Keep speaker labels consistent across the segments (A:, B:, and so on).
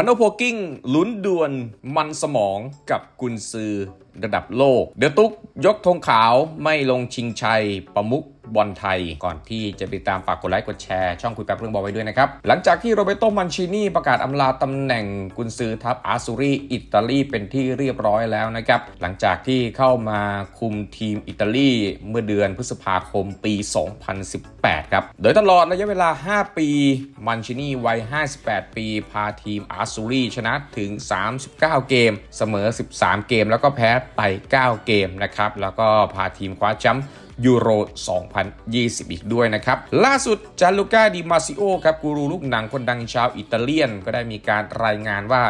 A: พันโนโพกิ้งลุ้นดวลมันสมองกับกุนซือระดับโลก เดยวตุ๊กยกธงขาวไม่ลงชิงชัยประมุก บอลไทย ก่อนที่จะไปตามฝากกดไลค์กดแชร์ช่องคุยแป๊บเรื่องบอลไว้ด้วยนะครับ หลังจากที่โรเบโตมันชินีประกาศอำลาตำแหน่งกุนซือทัพอาซูรีอิตาลีเป็นที่เรียบร้อยแล้วนะครับ หลังจากที่เข้ามาคุมทีมอิตาลีเมื่อเดือนพฤษภาคมปี 2018 ครับ โดยตลอดระยะเวลา 5 ปีมันชินีวัย 58 ปี พาทีมอาซูรีชนะถึง 39 เกม เสมอ 13 เกม แล้วก็แพ้ไป 9 เกมนะครับแล้วก็พาทีมคว้าแชมป์ ยูโร 2020 อีกด้วยนะครับ ล่าสุดจานลูก้าดิมาซิโอครับกูรูลูกหนังคนดังชาวอิตาเลียน ก็ได้มีการรายงานว่า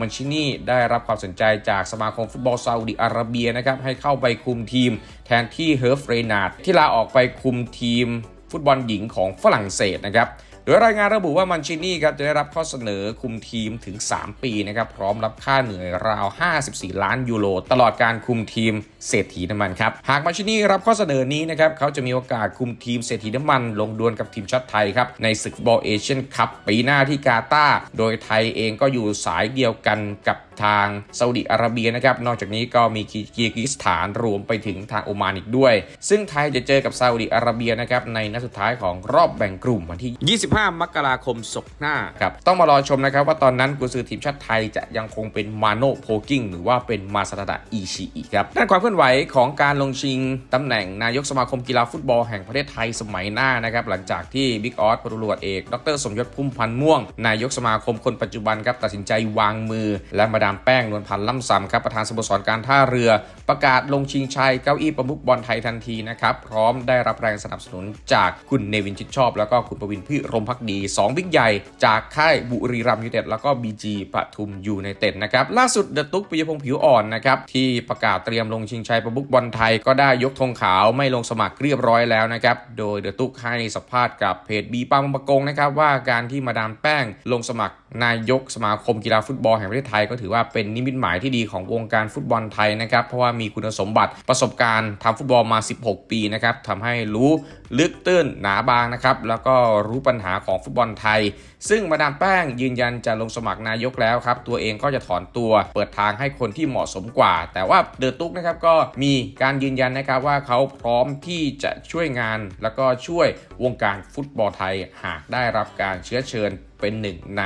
A: มันชินี่ได้รับความสนใจจากสมาคมฟุตบอลซาอุดิอาระเบียนะครับให้เข้าไปคุมทีม แทนที่เฮิร์ฟเรนาดที่ลาออกไปคุมทีมฟุตบอลหญิงของฝรั่งเศสนะครับ โดยรายงานระบุว่ามันชินี่ครับจะได้รับข้อเสนอคุมทีมถึง 3 ปีนะครับพร้อมรับค่าเหนื่อยราว 54 ล้านยูโรตลอดการคุมทีมเศรษฐีน้ำมันครับหากมันชินี่รับข้อเสนอนี้นะครับเขาจะมีโอกาสคุมทีมเศรษฐีน้ำมัน ลงดวลกับทีมชาติไทยครับในศึกบอลเอเชียนคัพปีหน้าที่กาตาร์โดยไทยเองก็อยู่สายเดียวกันกับ ทางซาอุดิอาระเบียนะครับ นอกจากนี้ก็มีคีร์กิสถานรวมไปถึงทางโอมานอีกด้วย ซึ่งไทยจะเจอกับซาอุดิอาระเบียนะครับในนัดสุดท้ายของรอบแบ่งกลุ่มวันที่ 25 มกราคมศกหน้าครับต้องมารอชมนะครับว่าตอนนั้นกุซือทีมชาติไทยจะยังคงเป็นมาโนโพกิ้งหรือว่าเป็นมาซาดะอิชิอิครับด้านความเคลื่อนไหวของการลงชิงตำแหน่งนายกสมาคมกีฬาฟุตบอลแห่งประเทศไทยสมัยหน้านะครับหลังจากที่บิ๊กออสพลตรวจเอก ดรสมยศพุ่มพันธ์ม่วง นายกสมาคมคนปัจจุบันครับตัดสินใจวางมือและมาดามแป้งนวลพันธ์ล่ำซำครับประธานสโมสรการท่าเรือ ประกาศลงชิงชัยเก้าอี้ประมุขบอลไทยทันทีนะครับ พร้อมได้รับแรงสนับสนุนจากคุณเนวินชิดชอบ แล้วก็คุณประวินพิรมพักดีสองบิ๊กใหญ่ จากค่ายบุรีรัมย์ยูเต็ดแล้วก็บีจีปทุมยูไนเต็ดนะครับล่าสุดเดอะตุ๊กปิยพงษ์ผิวอ่อนนะครับที่ประกาศเตรียมลงชิงชัยประมุขบอลไทยก็ได้ยกธงขาวไม่ลงสมัครเรียบร้อยแล้วนะครับโดยเดอะตุ๊กให้สัมภาษณ์กับเพจบีปามังปะกงนะครับว่าการที่มาดามแป้งลงสมัคร นายกสมาคมกีฬาฟุตบอลแห่งประเทศไทยก็ถือว่าเป็นนิมิตหมายที่ดีของวงการฟุตบอลไทยนะครับ เพราะว่ามีคุณสมบัติประสบการณ์ทำฟุตบอลมา 16 ปีนะครับทำให้รู้ลึกตื้นหนาบางนะครับ แล้วก็รู้ปัญหาของฟุตบอลไทย ซึ่งมาดามแป้งยืนยันจะลงสมัครนายกแล้วครับ ตัวเองก็จะถอนตัวเปิดทางให้คนที่เหมาะสมกว่า แต่ว่าเดอะตุ๊กนะครับก็มีการยืนยันนะครับว่าเขาพร้อมที่จะช่วยงาน แล้วก็ช่วยวงการฟุตบอลไทยหากได้รับการเชื้อเชิญเป็นหนึ่งใน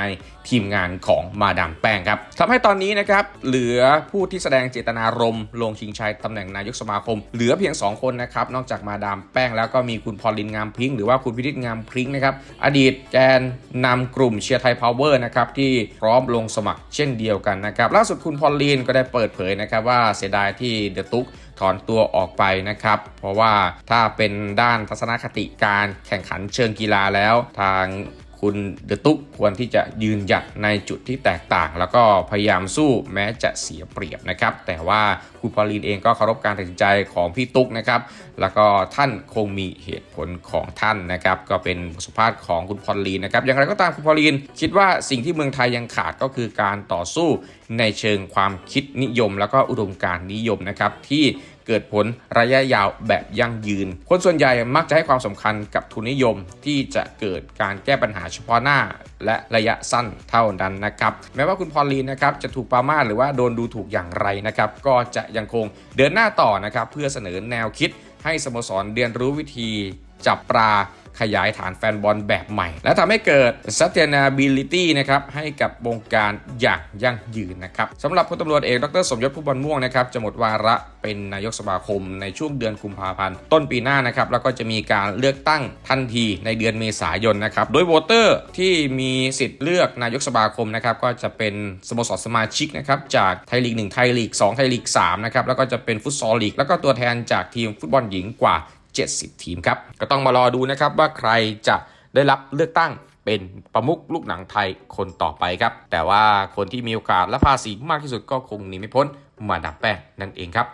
A: ทีมงานของมาดามแป้งครับทำให้ตอนนี้นะครับเหลือผู้ที่แสดงเจตนารมณ์ลงชิงชัยตำแหน่งนายกสมาคม เหลือเพียง 2 คนนะครับนอกจากมาดามแป้งแล้วก็มีคุณพอลินงามพริ้งหรือว่าคุณพิธิตงามพริ้งนะครับอดีตแกนนำกลุ่มเชียร์ไทยพาวเวอร์นะครับที่พร้อมลงสมัครเช่นเดียวกันนะครับล่าสุดคุณพอลินก็ได้เปิดเผยนะครับว่าเสียดายที่เดอะตุ๊กถอนตัวออกไปนะครับ เพราะว่าถ้าเป็นด้านทัศนคติการแข่งขันเชิงกีฬาแล้วทาง คุณเดอะตุ๊กควรที่จะยืนหยัดในจุดที่แตกต่าง แล้วก็พยายามสู้แม้จะเสียเปรียบนะครับ แต่ว่าคุณพอลีนเองก็เคารพการตัดสินใจของพี่ตุ๊กนะครับ แล้วก็ท่านคงมีเหตุผลของท่านนะครับ ก็เป็นสัมภาษของคุณพอลีนนะครับ อย่างไรก็ตามคุณพอลีนคิดว่าสิ่งที่เมืองไทยยังขาดก็คือการต่อสู้ในเชิงความคิดนิยม แล้วก็อุดมการณ์นิยมนะครับที่ เกิดผลระยะยาวแบบยั่งยืน คนส่วนใหญ่มักจะให้ความสำคัญกับทุนนิยมที่จะเกิดการแก้ปัญหาเฉพาะหน้า และระยะสั้นเท่านั้นนะครับแม้ว่าคุณพอลลีนนะครับจะถูกปามาหรือว่าโดนดูถูกอย่างไรนะครับก็จะยังคงเดินหน้าต่อนะครับเพื่อเสนอแนวคิดให้สโมสรเรียนรู้วิธีจับปลา ขยายฐานแฟนบอลแบบใหม่ และทำให้เกิด sustainability นะครับให้กับวงการอย่างยั่งยืนนะครับสำหรับพลตำรวจเอกดรสมยศผู้บอลม่วงนะครับจะหมดวาระเป็นนายกสมาคมในช่วงเดือนกุมภาพันธ์ต้นปีหน้านะครับแล้วก็จะมีการเลือกตั้งทันทีในเดือนเมษายนนะครับโดยโหวตเตอร์ที่มีสิทธิ์เลือกนายกสมาคมนะครับก็จะเป็นสโมสรสมาชิกนะครับจากไทยลีก1ไทยลีก2ไทยลีก3นะครับแล้วก็จะเป็นฟุตซอลลีกแล้วก็ตัวแทนจากทีมฟุตบอลหญิงกว่า 70 ทีมครับ ก็ต้องมารอดูนะครับว่าใครจะได้รับเลือกตั้งเป็นประมุขลูกหนังไทยคนต่อไปครับ แต่ว่าคนที่มีโอกาสและภาษีมากที่สุดก็คงหนีไม่พ้นมาดามแป้งนั่นเองครับ